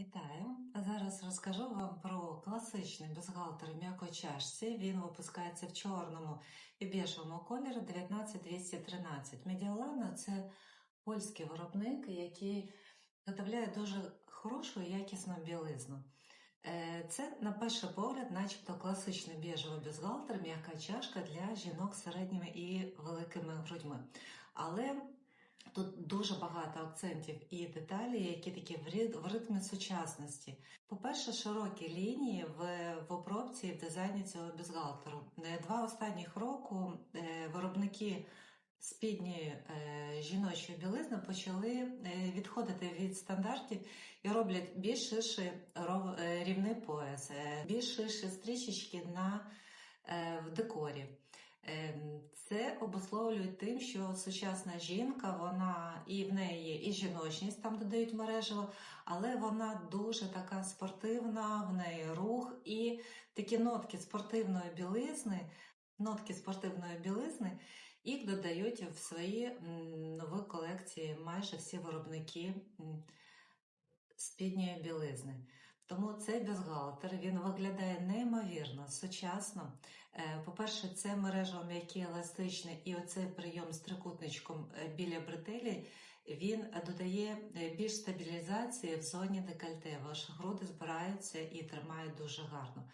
Вітаю! Зараз розкажу вам про класичний бюстгальтер в м'якій чашці. Він випускається в чорному і бежевому кольорі 19213. Медіалана це польський виробник, який виготовляє дуже хорошу і якісну білизну. Е, Це, на перший погляд, начебто класичний біжевий бюстгальтер, м'яка чашка для жінок з середніми і великими грудьми. Але Тут дуже багато акцентів і деталей, які такі в рит- в ритмі сучасності. По-перше, широкі лінії в, в обробці і в дизайні цього бюстгальтеру. Е, Два останніх року е, виробники спідньої е, жіночої білизни почали відходити від стандартів і роблять більш ширший рівний пояс, більш ширші стрічечки на, в декорі. Ем, Це обусловлює тим, що сучасна жінка, вона і в неї і жіночність, там додають мережево, але вона дуже така спортивна, в неї рух і такі нотки спортивної білизни, нотки спортивної білизни, їх додають в свої нові колекції майже всі виробники спідньої білизни. Тому цей бюстгальтер, він виглядає неймовірно, сучасно. Е, По-перше, це мережа м'який еластичний, і оцей прийом з трикутничком е, біля бретелі, він додає е, більш стабілізації в зоні декольте. Ваші груди збираються і тримають дуже гарно.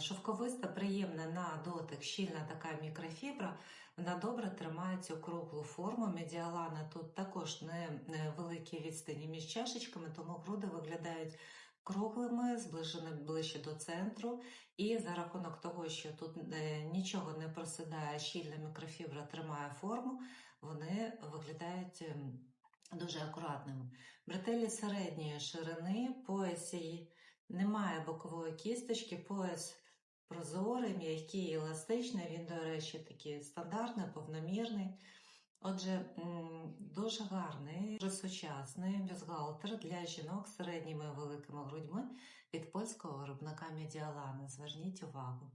Шовковиста, приємна на дотик, щільна така мікрофібра, вона добре тримає цю круглу форму. Медіалана тут також не великі відстані між чашечками, тому груди виглядають круглими, зближені ближче до центру. І за рахунок того, що тут е, нічого не просідає, щільна мікрофібра тримає форму, вони виглядають ем, дуже акуратними. Бретелі середньої ширини, поясі немає бокової кісточки, пояс прозорий, м'який, еластичний. Він, до речі, такий стандартний, повномірний. Отже, дуже гарний, дуже сучасний бюстгальтер для жінок з середніми великими грудьми від польського виробника Медіалани. Зверніть увагу.